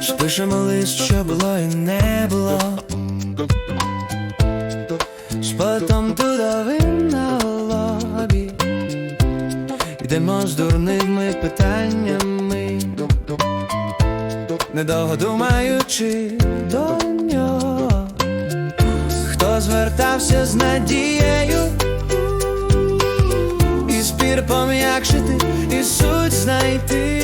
Спишемо лист, що було і не було. З потом тудовим на лобі. Йдемо з дурними питаннями, недовго думаючи до нього. Хто звертався з надією, і ти і суть знайти.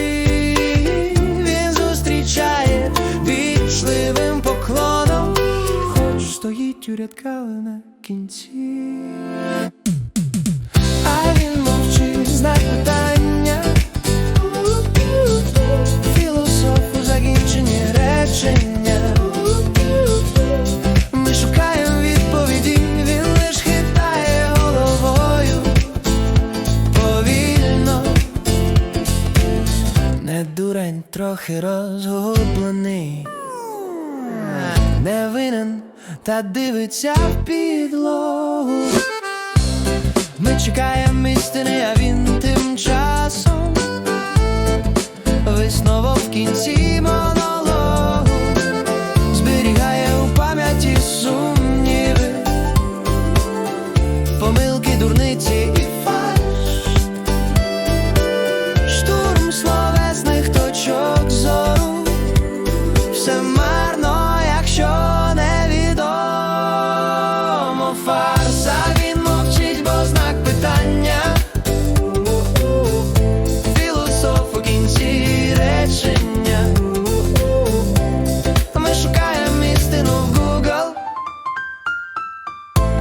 Він зустрічає вічливим поклоном, хоч стоїть у рядка на кінці. Дурень, трохи розгублений. Не винен, та дивиться в підлогу. Ми чекаємо істини, а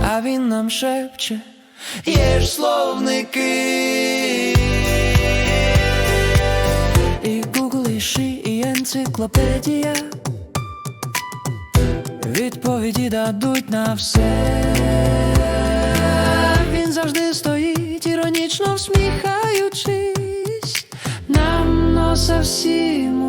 а він нам шепче, є ж словники. І Google, і енциклопедія. Відповіді дадуть на все. Він завжди стоїть, іронічно всміхаючись, нам носа всім